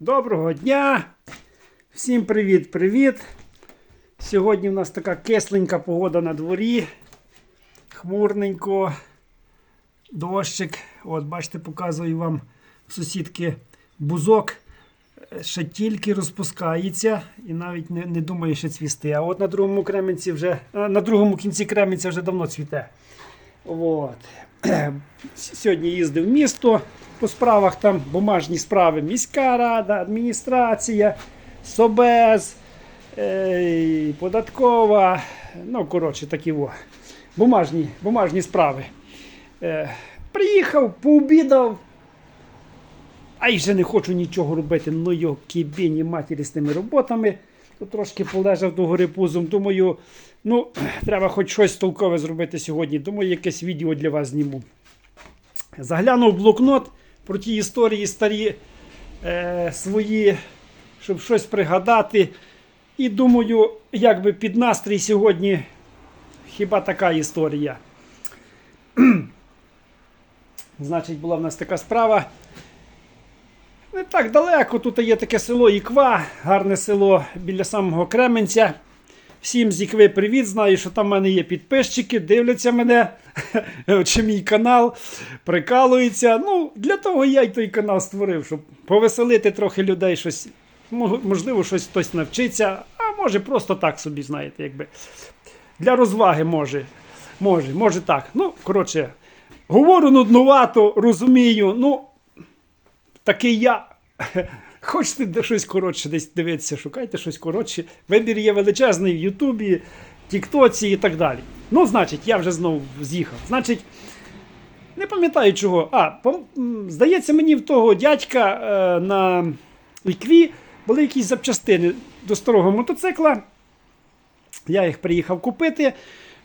Доброго дня! Всім привіт-привіт! Сьогодні у нас така кисленька погода на дворі. Хмурненько, дощик. От, бачите, показую вам сусідки бузок. Е, Ще тільки розпускається і навіть не, не думає ще цвісти. А от на другому кременці вже, е, на другому кінці кременця вже давно цвіте. От. Сьогодні їздив в місто по справах, там бумажні справи. Міська рада, адміністрація, СОБЕЗ, е, податкова. Ну, коротше, такі во. Бумажні, бумажні справи. Е, приїхав, пообідав. А й вже не хочу нічого робити. Ну його кібіні матері з тими роботами. Трошки полежав до гори пузом. Думаю, ну, треба хоч щось толкове зробити сьогодні. Думаю, якесь відео для вас зніму. Заглянув блокнот про ті історії старі е, свої, щоб щось пригадати. І думаю, як би під настрій сьогодні хіба така історія. Значить, була в нас така справа. Не так далеко. Тут є таке село Іква, гарне село біля самого Кременця. Всім з Ікви привіт. Знаю, що там в мене є підписчики, дивляться мене, чи мій канал, прикалуються. Ну, для того я й той канал створив, щоб повеселити трохи людей, щось, можливо, щось хтось навчиться, а може просто так собі, знаєте, якби. Для розваги може. Може, може так. Ну, коротше, говорю нуднувато, розумію. Ну, такий я. Хочете щось коротше десь дивитися, шукайте щось коротше. Вибір є величезний в Ютубі, Тіктоці і так далі. Ну, значить, я вже знову з'їхав. Значить, не пам'ятаю чого. А, здається, мені в того дядька е, на Ікві були якісь запчастини до старого мотоцикла. Я їх приїхав купити.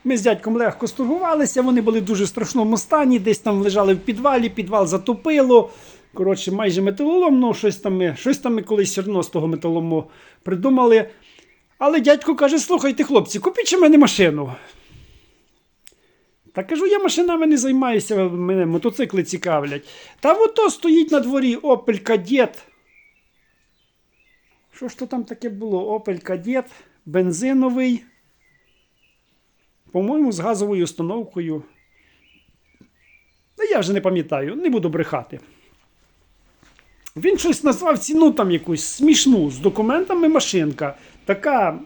Ми з дядьком легко сторгувалися, вони були в дуже страшному стані, десь там лежали в підвалі, підвал затопило. Коротше, майже металолом, ну щось там щось там ми колись одно з того металолому придумали. Але дядько каже: слухайте, хлопці, купіть ще мене машину. Та кажу, я машинами не займаюся, мене мотоцикли цікавлять. Та ото стоїть на дворі Opel Kadett. Що ж то там таке було? Opel Kadett, бензиновий. По-моєму, з газовою установкою. Ну, я вже не пам'ятаю, не буду брехати. Він щось назвав ціну там якусь смішну з документами машинка. Така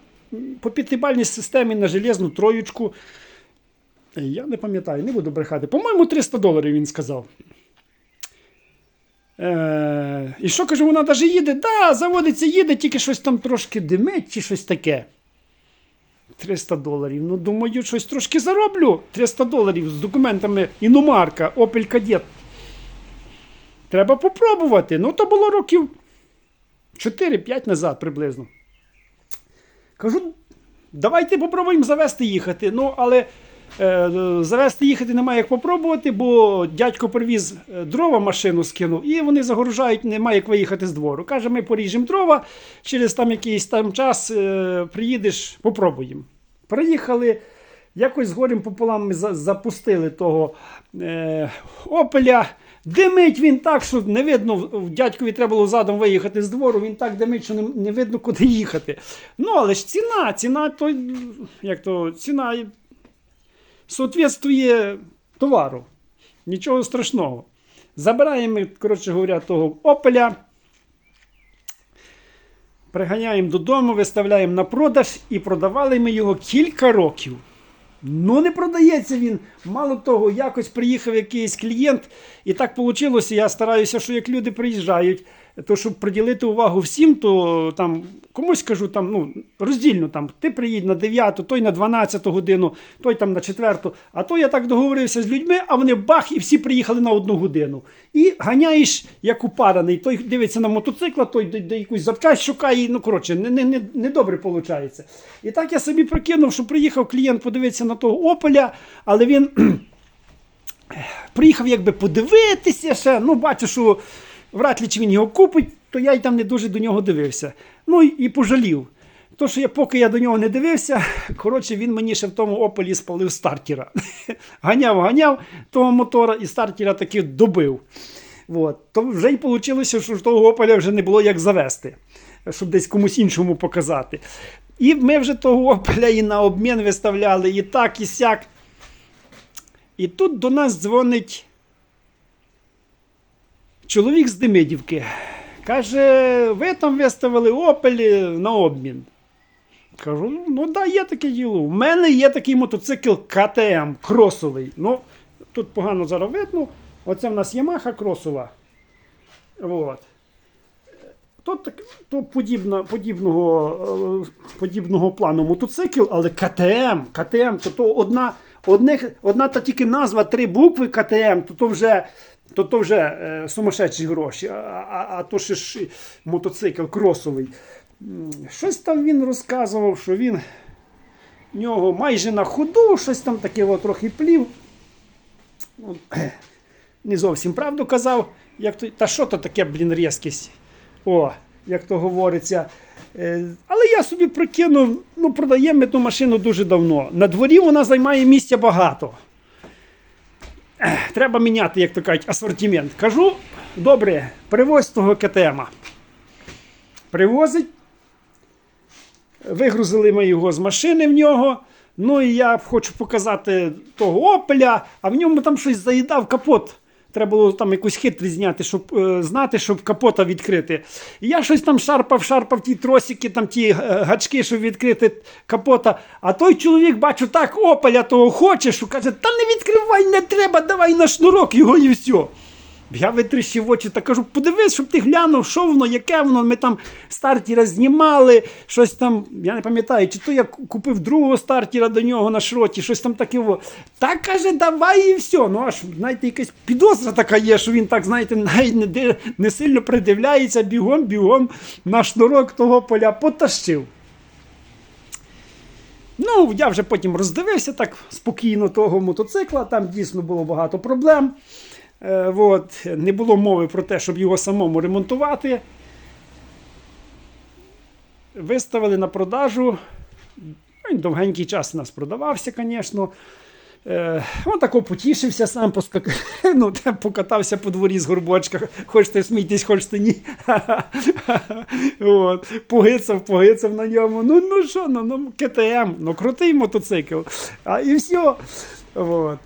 по п'ятибальній системі на железну троєчку. Я не пам'ятаю, не буду брехати. По-моєму, 300 доларів він сказав. Е, і що каже, вона навіть їде? Да, заводиться, їде, тільки щось там трошки димить чи щось таке. 300 доларів. Ну, думаю, щось трошки зароблю. 300 доларів з документами іномарка, Opel Kadett. Треба попробувати. Ну, то було років 4-5 назад приблизно. Кажу, давайте попробуємо завести їхати. Ну, але е, завести їхати немає як попробувати, бо дядько привіз е, дрова машину скинув, і вони загружають, немає як виїхати з двору. Каже, ми поріжемо дрова, через там якийсь там час е, приїдеш, попробуємо. Приїхали. Якось з горем пополам ми запустили того е, опеля. Димить він так, що не видно, дядькові треба було задом виїхати з двору, він так димить, що не, не видно, куди їхати. Ну, але ж ціна, ціна той, як то, ціна соответствує товару. Нічого страшного. Забираємо, коротше говоря, того опеля. Приганяємо додому, виставляємо на продаж і продавали ми його кілька років. Ну, не продається він. Мало того, якось приїхав якийсь клієнт, і так вийшло. Я стараюся, що як люди приїжджають, то щоб приділити увагу всім, то там комусь кажу, там, ну, роздільно там, ти приїдь на 9, той на 12 годину, той там на 4, а то я так договорився з людьми, а вони бах, і всі приїхали на одну годину. І ганяєш, як упараний, той дивиться на мотоцикла, той де, де якусь запчасть шукає, ну коротше, не, не, не, не добре виходить. І так я собі прикинув, що приїхав клієнт подивитися на того опеля, але він приїхав якби подивитися ще. Ну, бачу, що чи він його купить, то я й там не дуже до нього дивився. Ну і, пожалів. То, що я, поки я до нього не дивився, коротше, він мені ще в тому опелі спалив стартера. ганяв, ганяв того мотора і стартера таки добив. От. То вже й вийшло, що того опеля вже не було як завести, щоб десь комусь іншому показати. І ми вже того опеля і на обмін виставляли, і так, і сяк. І тут до нас дзвонить чоловік з Демидівки. Каже, ви там виставили опелі на обмін. Кажу, ну да, є таке діло. У мене є такий мотоцикл КТМ кросовий. Ну, тут погано зараз видно. Оце в нас Yamaha кросова. От. Тут, так- тут подібна, подібного, е, подібного плану мотоцикл, але КТМ, КТМ, то, то одна, одних, одна та тільки назва, три букви КТМ, то, то вже, то, то вже е, сумасшедші гроші, а, а, а то ще ж мотоцикл кросовий. Щось там він розказував, що він в нього майже на ходу, щось там таке от трохи плів. Ну, не зовсім правду казав. Як то, та що то таке, блін, різкість? О, як то говориться. Е, але я собі прикинув, ну, продаємо ми ту машину дуже давно. На дворі вона займає місця багато. Треба міняти, як то кажуть, асортимент. Кажу, добре, привозь того КТМа. Привозить. Вигрузили ми його з машини в нього. Ну і я хочу показати того опеля, а в ньому там щось заїдав капот. Треба було там якусь хитрість зняти, щоб е, знати, щоб капота відкрити. І я щось там шарпав, шарпав ті тросики, там ті е, гачки, щоб відкрити капота. А той чоловік, бачу, так опаля того хоче, що каже, та не відкривай, не треба, давай на шнурок його і все. Я витріщив очі та кажу, подивись, щоб ти глянув, що воно, яке воно. Ми там стартера знімали, щось там, я не пам'ятаю, чи то я купив другого стартера до нього на шроті, щось там таке. Так каже, давай і все. Ну аж, знаєте, якась підозра така є, що він так, знаєте, навіть не, не сильно придивляється, бігом, бігом на шнурок того поля потащив. Ну, я вже потім роздивився так спокійно того мотоцикла, там дійсно було багато проблем. Е, от, не було мови про те, щоб його самому ремонтувати. Виставили на продажу. Він довгенький час у нас продавався, звісно. Е, он тако потішився сам, поскак... ну, покатався по дворі з горбочка. Хочете смійтесь, хочете ні. От. Погицав, погицав на ньому. Ну, ну що, ну, ну КТМ, ну крутий мотоцикл. А і все. От.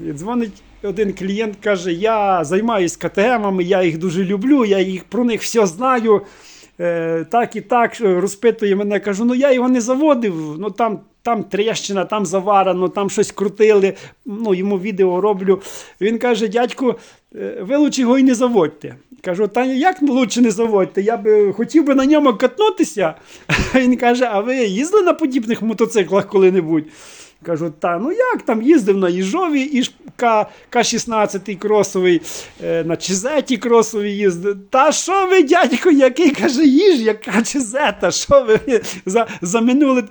І дзвонить один клієнт, каже: Я займаюся КТМами, я їх дуже люблю, я їх про них все знаю. Е, так і так розпитує мене, кажу, ну я його не заводив, ну там, там трещина, там заварено, там щось крутили, ну йому відео роблю. Він каже, дядьку, е, ви лучше його і не заводьте. Кажу, та як лучше не заводьте? Я би хотів би на ньому катнутися. Він каже, а ви їздили на подібних мотоциклах коли-небудь? Кажу, та ну як там їздив на Їжові і ж К, К-16 кросовий, е, на Чизеті кросовий їздив. Та що ви, дядько, який каже, їж, яка Чизета? Що ви за, за минуле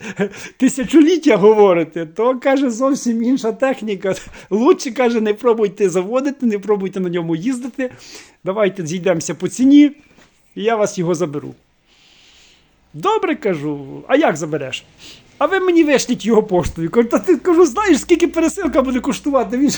тисячоліття говорите? То каже зовсім інша техніка. Лучше каже, не пробуйте заводити, не пробуйте на ньому їздити. Давайте зійдемося по ціні, і я вас його заберу. Добре кажу, а як забереш? А ви мені вишліть його поштою. Кажу, та ти кажу, знаєш, скільки пересилка буде коштувати? Він,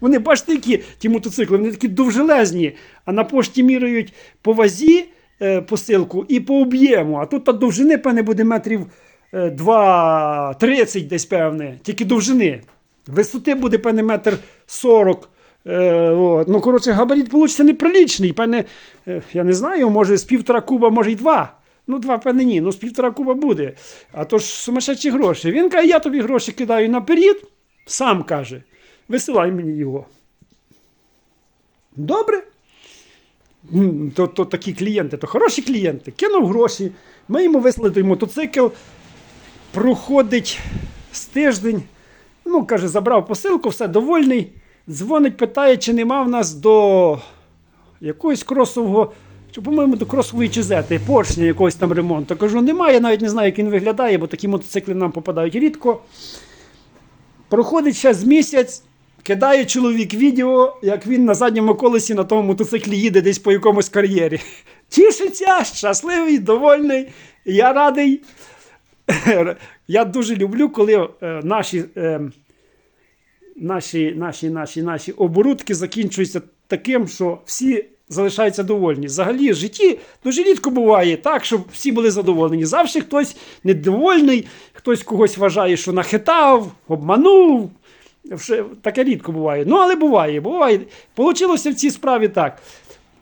вони бачите, які ті мотоцикли, вони такі довжелезні, а на пошті міряють по вазі е, посилку і по об'єму. А тут та довжини, певне, буде метрів е, 2-30 десь певне, тільки довжини. Висоти буде, певне, метр 40. Е, от. Ну, коротше, габарит вийде неприличний. Певне, е, я не знаю, може з півтора куба, може й два. Ну, два, певне, ні, ну з півтора куба буде. А то ж сумасшедші гроші. Він каже, я тобі гроші кидаю наперед, сам каже, висилай мені його. Добре. То, то такі клієнти, то хороші клієнти. Кинув гроші, ми йому вислали мотоцикл. Проходить з тиждень. Ну, каже, забрав посилку, все довольний. Дзвонить, питає, чи нема в нас до якогось кросового, чи, по-моєму, до кросової чизети, поршня якогось там ремонту. Кажу, немає, я навіть не знаю, як він виглядає, бо такі мотоцикли нам попадають рідко. Проходить ще з місяць, кидає чоловік відео, як він на задньому колесі на тому мотоциклі їде десь по якомусь кар'єрі. Тішиться, щасливий, довольний. Я радий. Я дуже люблю, коли е, наші, е, наші, наші, наші, наші оборудки закінчуються таким, що всі залишаються довольні. Взагалі, в житті дуже рідко буває так, щоб всі були задоволені. Завжди хтось недовольний, хтось когось вважає, що нахитав, обманув. Таке рідко буває. Ну, але буває, буває. Получилося в цій справі так.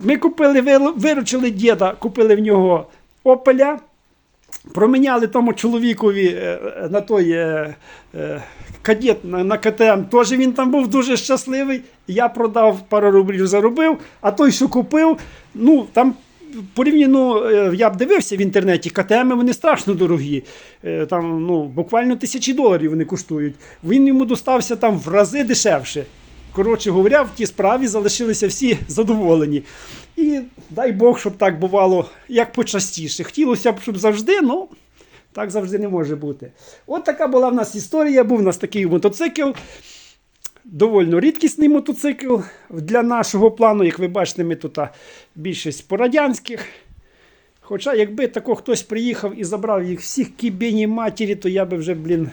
Ми купили, виручили діда, купили в нього опеля. Проміняли тому чоловікові е, е, на той е, кадет на, КТМ. Теж він там був дуже щасливий. Я продав пару рублів, заробив, а той, що купив, ну там. Порівняно, я б дивився в інтернеті, КТМ вони страшно дорогі. Там ну, буквально тисячі доларів вони коштують. Він йому достався там в рази дешевше. Коротше говоря, в тій справі залишилися всі задоволені. І дай Бог, щоб так бувало як почастіше. Хотілося б, щоб завжди, ну так завжди не може бути. От така була в нас історія. Був у нас такий мотоцикл. Довольно рідкісний мотоцикл для нашого плану. Як ви бачите, ми тут більшість по-радянських. Хоча, якби тако хтось приїхав і забрав їх всіх кібені матері, то я би вже, блін,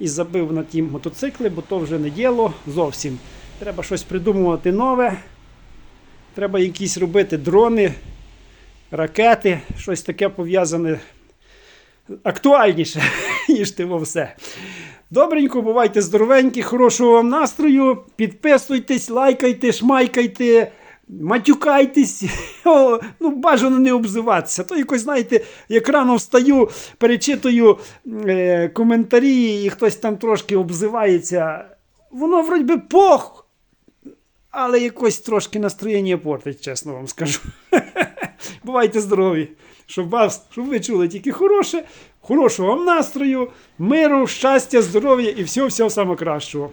і забив на ті мотоцикли, бо то вже не діло зовсім. Треба щось придумувати нове. Треба якісь робити дрони, ракети, щось таке пов'язане актуальніше, ніж тиво все. Добренько, бувайте здоровенькі, хорошого вам настрою. Підписуйтесь, лайкайте, шмайкайте, матюкайтесь. Ну, бажано не обзиватися. То якось, знаєте, як рано встаю, перечитую е, коментарі, і хтось там трошки обзивається. Воно вроді би пох. Але якось трошки настроєння портить, чесно вам скажу. Бувайте здорові, щоб вас, щоб ви чули тільки хороше, хорошого вам настрою, миру, щастя, здоров'я і всього всього самого кращого.